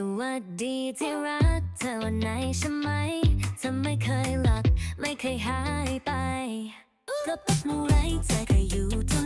สวัสดีที่รักเธอวันไหนใช่ไหมเธอไม่เคยหลับไม่เคยหายไป ก็ปักมูไรใจอเคยอยู่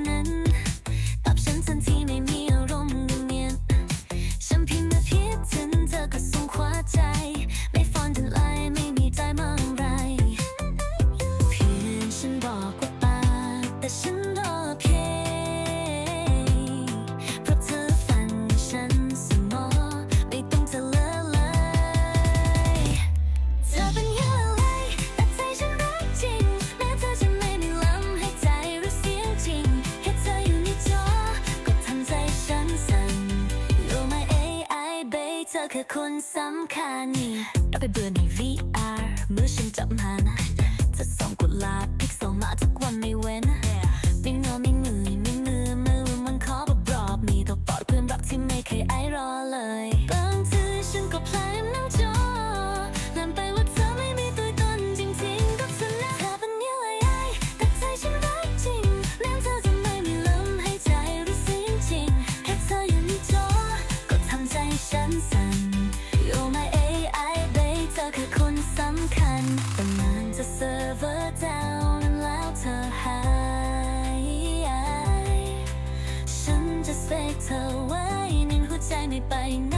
ธอคือคนสำคัญเราไปเบื่อใน VR เมื่อฉันจับมาน เธอหาย ฉันจะเสกเธอไว้ในหัวใจไม่ไปไหน